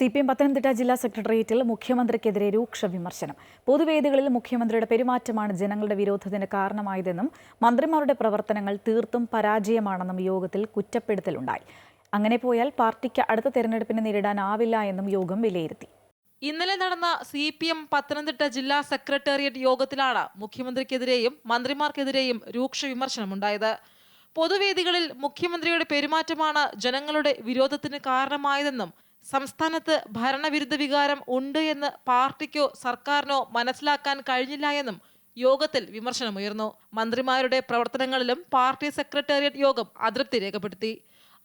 C P M Pathanamthitta ജില്ലാ സെക്രട്ടേറിയറ്റിൽ മുഖ്യമന്ത്രിക്കെതിരെ രൂക്ഷ വിമർശനം. പൊതുവേദികളിൽ മുഖ്യമന്ത്രിയുടെ പെരുമാറ്റമാണ് ജനങ്ങളുടെ വിരോധത്തിന് കാരണമായതെന്നും മന്ത്രിമാരുടെ പ്രവർത്തനങ്ങൾ തീർത്തും പരാജയമാണെന്നും യോഗത്തിൽ കുറ്റപ്പെടുത്തലുണ്ടായി. അങ്ങനെ പോയാൽ പാർട്ടിക്ക് അടുത്ത തെരഞ്ഞെടുപ്പിനെ നേരിടാനാവില്ല എന്നും യോഗം വിലയിരുത്തി. ഇന്നലെ നടന്ന സി പി എം പത്തനംതിട്ട ജില്ലാ സെക്രട്ടേറിയറ്റ് യോഗത്തിലാണ് മുഖ്യമന്ത്രിക്കെതിരെയും മന്ത്രിമാർക്കെതിരെയും രൂക്ഷ വിമർശനമുണ്ടായത്. പൊതുവേദികളിൽ മുഖ്യമന്ത്രിയുടെ പെരുമാറ്റമാണ് ജനങ്ങളുടെ വിരോധത്തിന് കാരണമായതെന്നും സംസ്ഥാനത്ത് ഭരണവിരുദ്ധ വികാരം ഉണ്ട് എന്ന് പാർട്ടിക്കോ സർക്കാരിനോ മനസ്സിലാക്കാൻ കഴിഞ്ഞില്ല എന്നും യോഗത്തിൽ വിമർശനമുയർന്നു. മന്ത്രിമാരുടെ പ്രവർത്തനങ്ങളിലും പാർട്ടി സെക്രട്ടേറിയറ്റ് യോഗം അതൃപ്തി രേഖപ്പെടുത്തി.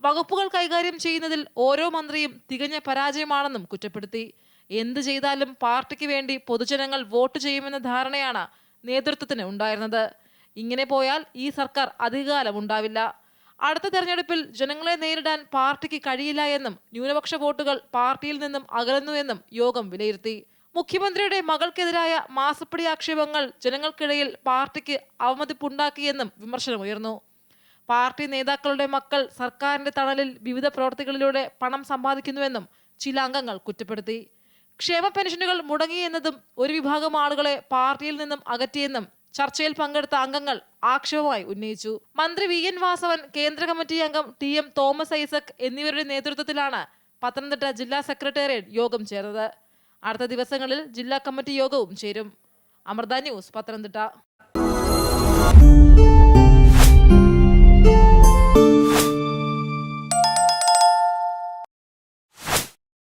വകുപ്പുകൾ കൈകാര്യം ചെയ്യുന്നതിൽ ഓരോ മന്ത്രിയും തികഞ്ഞ പരാജയമാണെന്നും കുറ്റപ്പെടുത്തി. എന്ത് ചെയ്താലും പാർട്ടിക്ക് വേണ്ടി പൊതുജനങ്ങൾ വോട്ട് ചെയ്യുമെന്ന ധാരണയാണ് നേതൃത്വത്തിന് ഉണ്ടായിരുന്നത്. ഇങ്ങനെ പോയാൽ ഈ സർക്കാർ അധികകാലം ഉണ്ടാവില്ല അടുത്ത തെരഞ്ഞെടുപ്പിൽ ജനങ്ങളെ നേരിടാൻ പാർട്ടിക്ക് കഴിയില്ല എന്നും ന്യൂനപക്ഷ വോട്ടുകൾ പാർട്ടിയിൽ നിന്നും അകലുന്നു എന്നും യോഗം വിലയിരുത്തി. മുഖ്യമന്ത്രിയുടെ മകൾക്കെതിരായ മാസപ്പടി ആക്ഷേപങ്ങൾ ജനങ്ങൾക്കിടയിൽ പാർട്ടിക്ക് അവമതിപ്പുണ്ടാക്കിയെന്നും വിമർശനമുയർന്നു. പാർട്ടി നേതാക്കളുടെ മക്കൾ സർക്കാരിന്റെ തണലിൽ വിവിധ പ്രവർത്തികളിലൂടെ പണം സമ്പാദിക്കുന്നുവെന്നും ചില അംഗങ്ങൾ കുറ്റപ്പെടുത്തി. ക്ഷേമ പെൻഷനുകൾ മുടങ്ങിയെന്നതും ഒരു വിഭാഗം ആളുകളെ പാർട്ടിയിൽ നിന്നും അകറ്റിയെന്നും ചർച്ചയിൽ പങ്കെടുത്ത അംഗങ്ങൾ ആക്ഷേപമായി ഉന്നയിച്ചു. മന്ത്രി വി. എൻ. വാസവൻ കേന്ദ്ര കമ്മിറ്റി അംഗം ടി. എം. തോമസ് ഐസക് എന്നിവരുടെ നേതൃത്വത്തിലാണ് പത്തനംതിട്ട ജില്ലാ സെക്രട്ടേറിയറ്റ് യോഗം ചേർന്നത്. അടുത്ത ദിവസങ്ങളിൽ ജില്ലാ കമ്മിറ്റി യോഗവും ചേരും. അമൃത ന്യൂസ് പത്തനംതിട്ട.